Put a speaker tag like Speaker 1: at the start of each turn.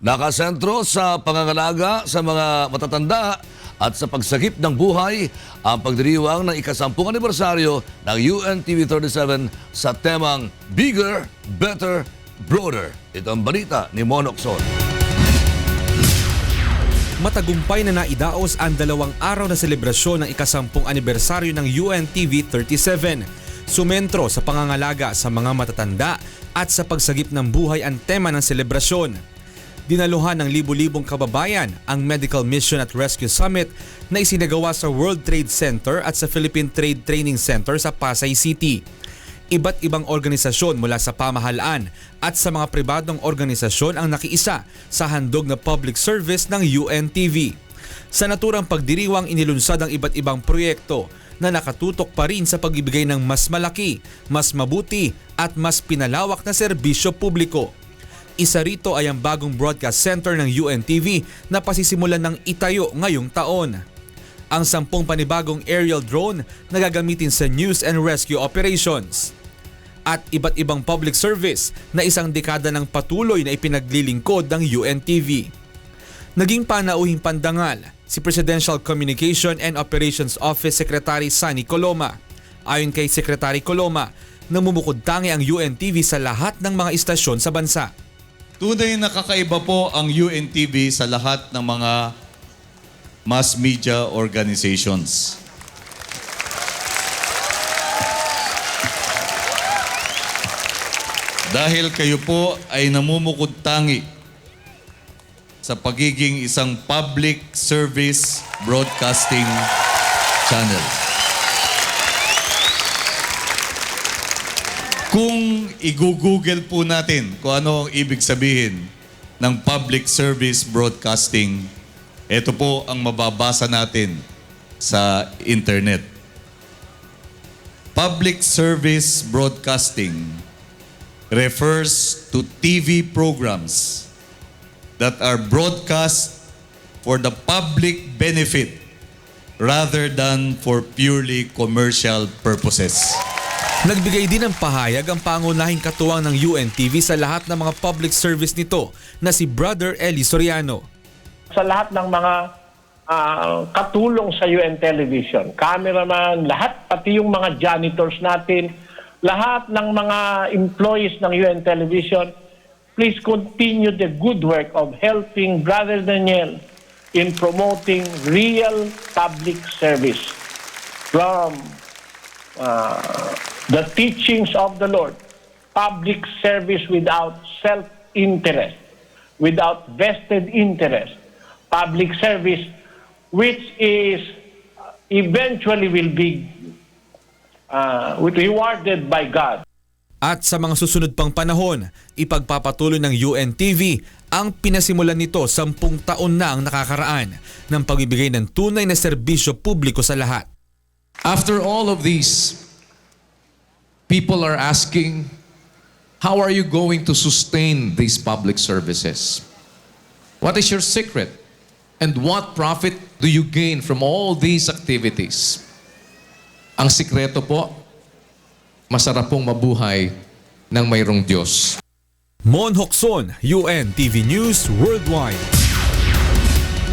Speaker 1: Nakasentro sa pangangalaga sa mga matatanda at sa pagsagip ng buhay ang pagdiriwang ng ikasampung anibersaryo ng UNTV 37 sa temang Bigger, Better, Broader. Ito ang balita ni Monok Son.
Speaker 2: Matagumpay na naidaos ang dalawang araw na selebrasyon ng ikasampung anibersaryo ng UNTV 37. Sumentro sa pangangalaga sa mga matatanda at sa pagsagip ng buhay ang tema ng selebrasyon. Dinaluhan ng libu-libong kababayan ang Medical Mission at Rescue Summit na isinagawa sa World Trade Center at sa Philippine Trade Training Center sa Pasay City. Iba't ibang organisasyon mula sa pamahalaan at sa mga pribadong organisasyon ang nakiisa sa handog na public service ng UNTV. Sa naturang pagdiriwang inilunsad ang iba't ibang proyekto na nakatutok pa rin sa pagbibigay ng mas malaki, mas mabuti at mas pinalawak na serbisyo publiko. Isa rito ay ang bagong broadcast center ng UNTV na pasisimulan ng itayo ngayong taon ang sampung panibagong aerial drone na gagamitin sa news and rescue operations. At iba't ibang public service na isang dekada ng patuloy na ipinaglilingkod ng UNTV. Naging panauhing pandangal si Presidential Communication and Operations Office Secretary Sani Coloma. Ayon kay Secretary Coloma, namumukod tangi ang UNTV sa lahat ng mga istasyon sa bansa.
Speaker 3: Tunay na kakaiba po ang UNTV sa lahat ng mga mass media organizations. Dahil kayo po ay namumukod tangi sa pagiging isang public service broadcasting channel. Kung i-google po natin kung ano ang ibig sabihin ng public service broadcasting, ito po ang mababasa natin sa internet. Public service broadcasting refers to TV programs that are broadcast for the public benefit rather than for purely commercial purposes.
Speaker 2: Nagbigay din ng pahayag ang pangunahing katuwang ng UNTV sa lahat ng mga public service nito na si Brother Eli Soriano.
Speaker 4: sa lahat ng mga ah, katulong sa UN Television, cameraman, lahat, pati yung mga janitors natin, lahat ng mga employees ng UN Television, please continue the good work of helping Brother Daniel in promoting real public service from uh, the teachings of the Lord, public service without self-interest, without vested interest, public service which is uh, eventually will be uh, rewarded by God.
Speaker 2: At sa mga susunod pang panahon, ipagpapatuloy ng UNTV ang pinasimulan nito sampung taon na ang nakakaraan ng pagbibigay ng tunay na serbisyo publiko sa lahat.
Speaker 5: After all of these, people are asking, how are you going to sustain these public services? What is your secret? And what profit do you gain from all these activities? Ang sikreto po, masarap pong mabuhay ng mayroong Diyos.
Speaker 2: Mon Hokson, UNTV News Worldwide.